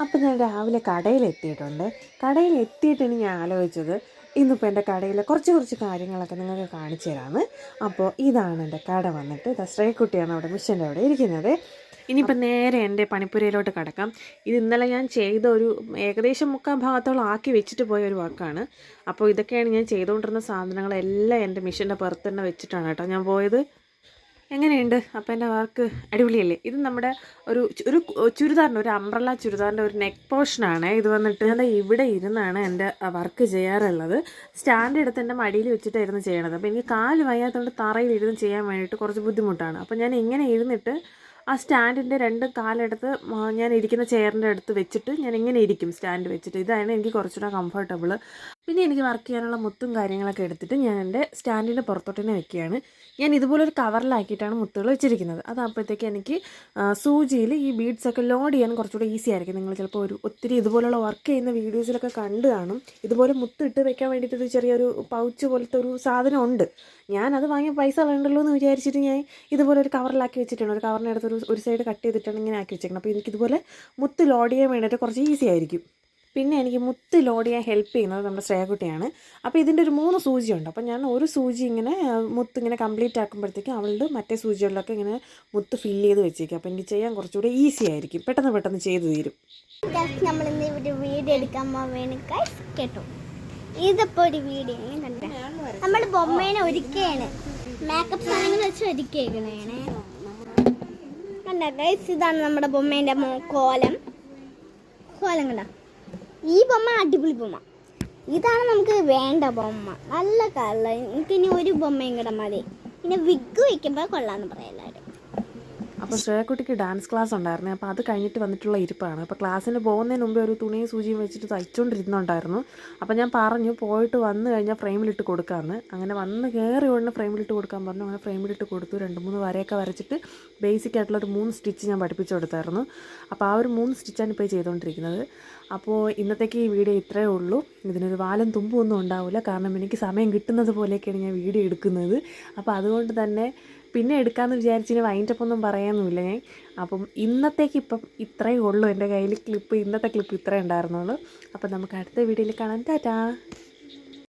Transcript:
അപ്പം ഞാൻ രാവിലെ കടയിൽ എത്തിയിട്ടുണ്ട്. കടയിൽ ഞാൻ ആലോചിച്ചത് ഇന്നിപ്പോൾ എന്റെ കടയിലെ കുറച്ച് കുറച്ച് കാര്യങ്ങളൊക്കെ നിങ്ങൾക്ക് കാണിച്ചു തരാമെന്ന് അപ്പോൾ ഇതാണ് എന്റെ കട വന്നിട്ട്. ഇത് ശ്രേക്കുട്ടിയാണ് അവിടെ മിഷന്റെ അവിടെ ഇരിക്കുന്നത്. ഇനിയിപ്പോൾ നേരെ എന്റെ പണിപ്പുരയിലോട്ട് കടക്കാം. ഇത് ഇന്നലെ ഞാൻ ചെയ്ത ഒരു ഏകദേശം മുക്കാൽ ഭാഗത്തോളം ആക്കി വെച്ചിട്ട് പോയ ഒരു വർക്കാണ്. അപ്പോൾ ഇതൊക്കെയാണ് ഞാൻ ചെയ്തുകൊണ്ടിരുന്ന സാധനങ്ങളെല്ലാം എന്റെ മിഷന്റെ പുറത്ത് തന്നെ വെച്ചിട്ടാണ് കേട്ടോ ഞാൻ പോയത്. എങ്ങനെയുണ്ട്? അപ്പോൾ എന്റെ വർക്ക് അടിപൊളിയല്ലേ? ഇത് നമ്മുടെ ഒരു ഒരു ചുരിദാറിന്റെ ഒരു അംബ്രല ചുരിദാറിന്റെ ഒരു നെക്ക് പോർഷനാണ് ഇത് വന്നിട്ട് എന്റെ ഇവിടെ ഇരുന്നാണ് എന്റെ വർക്ക് ചെയ്യാറുള്ളത്. സ്റ്റാൻഡ് എടുത്ത് എന്റെ മടിയിൽ വെച്ചിട്ടായിരുന്നു ചെയ്യണത്. അപ്പോൾ എനിക്ക് കാൽ വയ്യാത്തതുകൊണ്ട് തറയിൽ ഇരുന്ന് ചെയ്യാൻ വേണ്ടിയിട്ട് കുറച്ച് ബുദ്ധിമുട്ടാണ്. അപ്പോൾ ഞാൻ ഇങ്ങനെ ഇരുന്നിട്ട് ആ സ്റ്റാൻഡിന്റെ രണ്ട് കാലെടുത്ത് ഞാൻ ഇരിക്കുന്ന ചെയറിന്റെ അടുത്ത് വെച്ചിട്ട് ഞാൻ ഇങ്ങനെ ഇരിക്കും സ്റ്റാൻഡ് വെച്ചിട്ട്. ഇതാണ് എനിക്ക് കുറച്ചുകൂടെ കംഫർട്ടബിൾ പിന്നെ എനിക്ക് വർക്ക് ചെയ്യാനുള്ള മുത്തും കാര്യങ്ങളൊക്കെ എടുത്തിട്ട് ഞാൻ എന്റെ സ്റ്റാൻഡിന്റെ പുറത്തോട്ട് തന്നെ വെക്കുകയാണ്. ഞാൻ ഇതുപോലെ ഒരു കവറിലാക്കിയിട്ടാണ് മുത്തുകൾ വെച്ചിരിക്കുന്നത്. അതാകുമ്പോഴത്തേക്ക് എനിക്ക് സൂചിയിൽ ഈ ബീഡ്സൊക്കെ ലോഡ് ചെയ്യാൻ കുറച്ചുകൂടെ ഈസി ആയിരിക്കും. നിങ്ങൾ ചിലപ്പോൾ ഒരു ഒത്തിരി ഇതുപോലുള്ള വർക്ക് ചെയ്യുന്ന വീഡിയോസിലൊക്കെ കണ്ടു കാണും. ഇതുപോലെ മുത്ത് ഇട്ട് വെക്കാൻ വേണ്ടിയിട്ട് ഒരു ചെറിയൊരു പൗച്ച് പോലത്തെ ഒരു സാധനം ഉണ്ട് അത് വാങ്ങിയ പൈസ വേണ്ടല്ലോ എന്ന് വിചാരിച്ചിട്ട് ഞാൻ ഇതുപോലെ ഒരു കവറിലാക്കി വെച്ചിട്ടുണ്ട്. ഒരു കവറിനടുത്ത് ഒരു ഒരു സൈഡ് കട്ട് ചെയ്തിട്ടാണ് ഇങ്ങനെ ആക്കി വെച്ചേക്കുന്നത്. അപ്പോൾ എനിക്കിതുപോലെ മുത്ത് ലോഡ് ചെയ്യാൻ വേണ്ടിയിട്ട് കുറച്ച് ഈസി ആയിരിക്കും. പിന്നെ എനിക്ക് മുത്ത് ലോഡ് ചെയ്യാൻ ഹെൽപ്പ് ചെയ്യുന്നത് നമ്മുടെ ശ്രേയക്കുട്ടിയാണ്. അപ്പോൾ ഇതിന്റെ ഒരു മൂന്ന് സൂചിയുണ്ട്. അപ്പോൾ ഞാൻ ഒരു സൂചി ഇങ്ങനെ മുത്ത് ഇങ്ങനെ കംപ്ലീറ്റ് ആക്കുമ്പോഴത്തേക്കും അവളുടെ മറ്റേ സൂചികളിലൊക്കെ ഇങ്ങനെ മുത്ത് ഫിൽ ചെയ്ത് വെച്ചേക്കും. അപ്പോൾ എനിക്ക് ചെയ്യാൻ കുറച്ചുകൂടി ഈസി ആയിരിക്കും. പെട്ടെന്ന് പെട്ടെന്ന് ചെയ്തു തീരും. നമ്മൾ ഇന്ന് വീഡിയോ എടുക്കാൻ ഗൈസ് കേട്ടോ? നമ്മൾ ബൊമ്മേനെ ഒരുക്കുകയാണ് മേക്കപ്പ് സാധനങ്ങൾ വെച്ച് ഒരുക്കിയേക്കണേ കണ്ട ഇതാണ് നമ്മുടെ ബൊമ്മേന്റെ കോലം. കോലം കണ്ട? ഈ ബൊമ്മ അടിപൊളി ബൊമ്മ. ഇതാണ് നമുക്ക് വേണ്ട ബൊമ്മ. നല്ല കളർ. എനിക്കിനി ഒരു ബൊമ്മയും കൂടെ മതി. പിന്നെ വിഗ് വയ്ക്കുമ്പോൾ കൊള്ളാന്ന് പറയാം എല്ലാവരും അപ്പോൾ ശ്രേയക്കുട്ടിക്ക് ഡാൻസ് ക്ലാസ് ഉണ്ടായിരുന്നു അപ്പോൾ അത് കഴിഞ്ഞിട്ട് വന്നിട്ടുള്ള ഇരിപ്പാണ്. അപ്പോൾ ക്ലാസ്സിന് പോകുന്നതിന് മുമ്പേ ഒരു തുണിയും സൂചിയും വെച്ചിട്ട് തയ്ച്ചുകൊണ്ടിരുന്നുണ്ടായിരുന്നു അപ്പോൾ ഞാൻ പറഞ്ഞു പോയിട്ട് വന്നു കഴിഞ്ഞാൽ ഫ്രെയിമിലിട്ട് കൊടുക്കാമെന്ന് അങ്ങനെ വന്ന് കയറി ഉടനെ ഫ്രെയിമിലിട്ട് കൊടുക്കാൻ പറഞ്ഞു. അങ്ങനെ ഫ്രെയിമിലിട്ട് കൊടുത്തു. രണ്ട് മൂന്ന് വരയൊക്കെ വരച്ചിട്ട് ബേസിക് ആയിട്ടുള്ള ഒരു മൂന്ന് സ്റ്റിച്ച് ഞാൻ പഠിപ്പിച്ചു കൊടുത്തായിരുന്നു. അപ്പോൾ ആ ഒരു മൂന്ന് സ്റ്റിച്ചാണ് ഇപ്പോൾ ചെയ്തുകൊണ്ടിരിക്കുന്നത് അപ്പോൾ ഇന്നത്തേക്ക് ഈ വീഡിയോ ഇത്രയേ ഉള്ളൂ. ഇതിനൊരു വാലും തുമ്പും ഒന്നും ഉണ്ടാവില്ല. കാരണം എനിക്ക് സമയം കിട്ടുന്നത് പോലെയൊക്കെയാണ് ഞാൻ വീഡിയോ എടുക്കുന്നത്. അപ്പോൾ അതുകൊണ്ട് തന്നെ പിന്നെ എടുക്കാമെന്ന് വിചാരിച്ചിന് വൈൻഡപ്പ് ഒന്നും പറയാനൊന്നുമില്ല ഞാൻ. അപ്പം ഇന്നത്തേക്ക് ഇപ്പം ഇത്രയേ ഉള്ളൂ എന്റെ കയ്യിൽ ക്ലിപ്പ് ഇന്നത്തെ ക്ലിപ്പ് ഇത്രയേ ഉണ്ടായിരുന്നുള്ളൂ. അപ്പം നമുക്ക് അടുത്ത വീഡിയോയിൽ കാണാം. ടാറ്റാ.